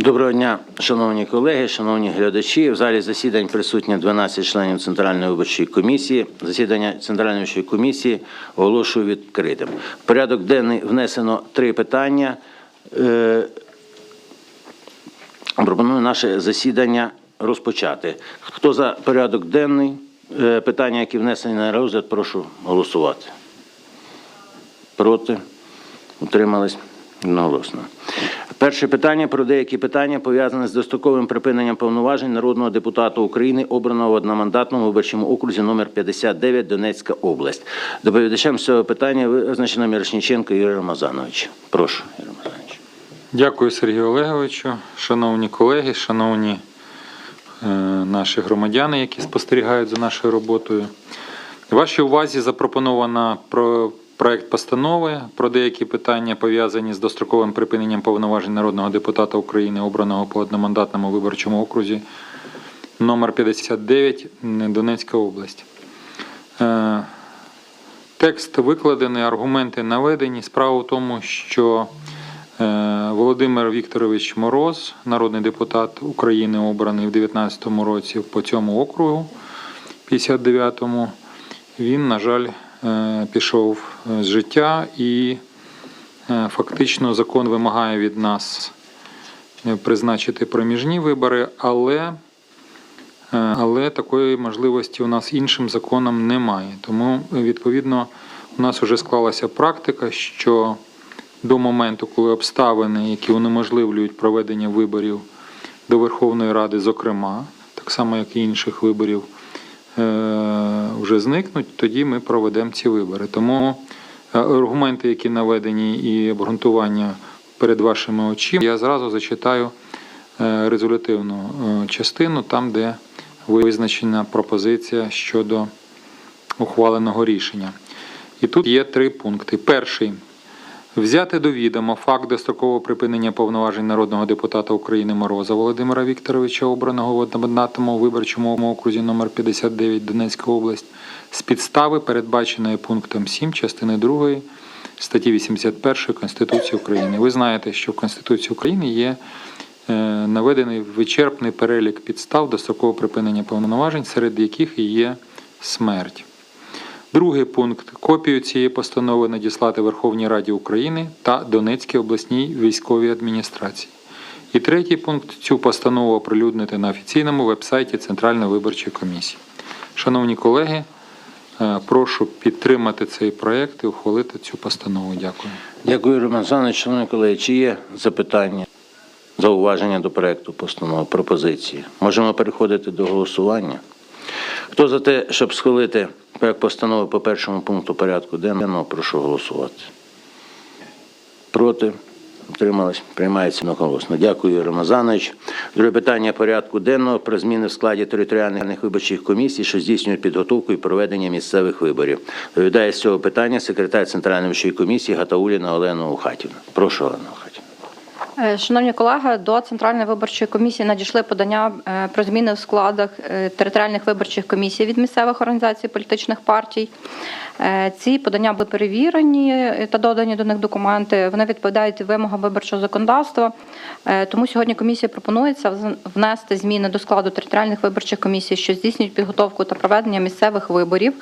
Доброго дня, шановні колеги, шановні глядачі. В залі засідань присутні 12 членів Центральної виборчої комісії. Засідання Центральної виборчої комісії оголошую відкритим. В порядок денний внесено три питання. Е, Пропоную наше засідання розпочати. Хто за порядок денний? Е, Питання, які внесені на розгляд, прошу голосувати. Проти? Утримались? Одноголосно. Перше питання про деякі питання пов'язані з достроковим припиненням повноважень народного депутата України, обраного в одномандатному виборчому окрузі номер 59 Донецька область. Доповідачем з цього питання визначено Мірошніченко Юрій Рамазанович. Прошу, Юрій Рамазанович. Дякую, Сергію Олеговичу. Шановні колеги, шановні е, наші громадяни, які спостерігають за нашою роботою. Вашій увазі запропоновано про проект постанови про деякі питання, пов'язані з достроковим припиненням повноважень народного депутата України, обраного по одномандатному виборчому окрузі номер 59 Донецька область. Е, Текст викладений, аргументи наведені. Справа в тому, що е, Володимир Вікторович Мороз, народний депутат України, обраний в 2019 році по цьому округу, 59-му, він, на жаль, пішов е, з життя і е, фактично закон вимагає від нас е, призначити проміжні вибори, але Е, але такої можливості у нас іншим законом немає. Тому, е, відповідно, у нас вже склалася практика, що до моменту, коли обставини, які унеможливлюють проведення виборів до Верховної Ради, зокрема, так само як і інших виборів, е, вже зникнуть, тоді ми проведемо ці вибори. Тому е, аргументи, які наведені, і обґрунтування перед вашими очима, я зразу зачитаю результативну резолютивну е, частину, там, де визначена пропозиція щодо ухваленого рішення. І тут є три пункти. Перший. Взяти до відома факт дострокового припинення повноважень народного депутата України Мороза Володимира Вікторовича, обраного в одномандатному виборчому окрузі номер 59 Донецька область, з підстави, передбаченої пунктом 7 частини 2 статті 81 Конституції України. Ви знаєте, що в Конституції України є е, наведений вичерпний перелік підстав дострокового припинення повноважень, серед яких і є смерть. Другий пункт копію цієї постанови надіслати Верховній Раді України та Донецькій обласній військовій адміністрації. І третій пункт цю постанову оприлюднити на офіційному вебсайті Центральної виборчої комісії. Шановні колеги, е, прошу підтримати цей проект і ухвалити цю постанову. Дякую. Дякую, Юрій Рамазанович. Шановні колеги, чи є запитання, зауваження до проекту постанови, пропозиції? Можемо переходити до голосування. Хто за те, щоб схвалити проект постанови по першому пункту порядку денного, прошу голосувати. Проти? Утримались? Приймається одноголосно. Дякую, Юрій Рамазанович. Друге питання порядку денного про зміни в складі територіальних виборчих комісій, що здійснюють підготовку і проведення місцевих виборів. Доповідає з цього питання секретар Центральної виборчої комісії Гатауліна Олена Ухатівна. Прошу, Олена Ухатівна. Е, Шановні колеги, до Центральної виборчої комісії надійшли подання е, про зміни в складах е, територіальних виборчих комісій від місцевих організацій політичних партій. Ці подання були перевірені та додані до них документи. Вони відповідають вимогам виборчого законодавства. Тому сьогодні комісії пропонується внести зміни до складу територіальних виборчих комісій, що здійснюють підготовку та проведення місцевих виборів.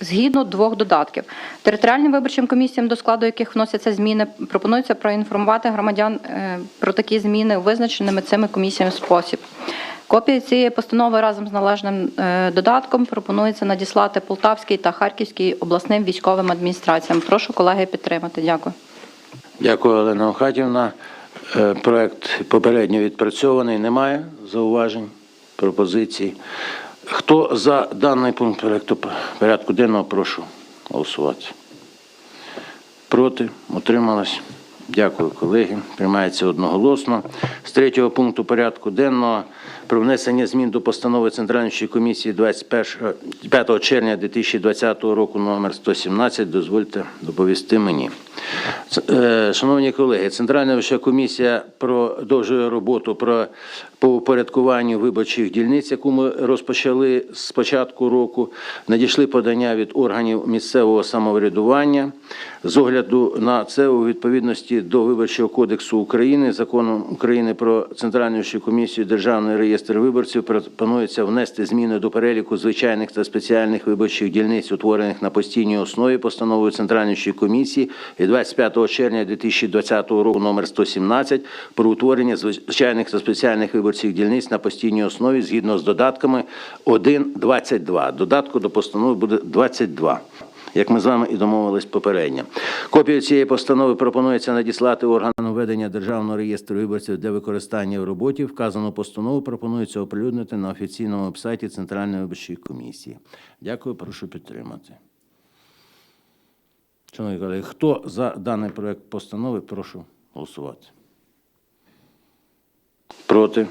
Згідно двох додатків, територіальним виборчим комісіям, до складу яких вносяться зміни, пропонується проінформувати громадян е, про такі зміни визначеними цими комісіями спосіб. Копії цієї постанови разом з належним е, додатком пропонується надіслати Полтавській та Харківській обласним військовим адміністраціям. Прошу колеги підтримати. Дякую. Дякую, Олена Охатівна. Е, Проект попередньо відпрацьований. Немає зауважень, пропозицій. Хто за даний пункт проекту порядку денного, прошу голосувати. Проти? Утрималась? Дякую, колеги. Приймається одноголосно. З третього пункту порядку денного про внесення змін до постанови Центральної комісії 21, 5 червня 2020 року номер 117. Дозвольте доповісти мені. Е, Шановні колеги, Центральна виборча комісія продовжує роботу про по упорядкуванню виборчих дільниць, яку ми розпочали з початку року. Надійшли подання від органів місцевого самоврядування. З огляду на це у відповідності до Виборчого кодексу України, законом України про Центральну виборчу комісію, Державний реєстр виборців пропонується внести зміни до переліку звичайних та спеціальних виборчих дільниць, утворених на постійній основі постановою Центральної комісії від 25 червня 2020 року номер 117 про утворення звичайних та спеціальних виборчих дільниць на постійній основі згідно з додатками 1.22. Додатку до постанови буде 22 як ми з вами і домовились попередньо. Копію цієї постанови пропонується надіслати органам ведення Державного реєстру виборців для використання в роботі. Вказану постанову пропонується оприлюднити на офіційному вебсайті Центральної виборчої комісії. Дякую, прошу підтримати. Шановні колеги, хто за даний проект постанови, прошу голосувати. Проти?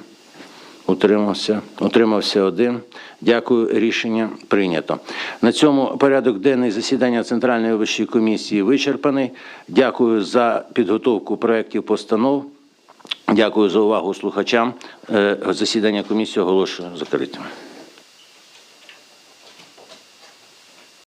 Утримався. Утримався один. Дякую. Рішення прийнято. На цьому порядок денний засідання Центральної виборчої комісії вичерпаний. Дякую за підготовку проєктів постанов. Дякую за увагу слухачам. Е, Засідання комісії оголошую закритим.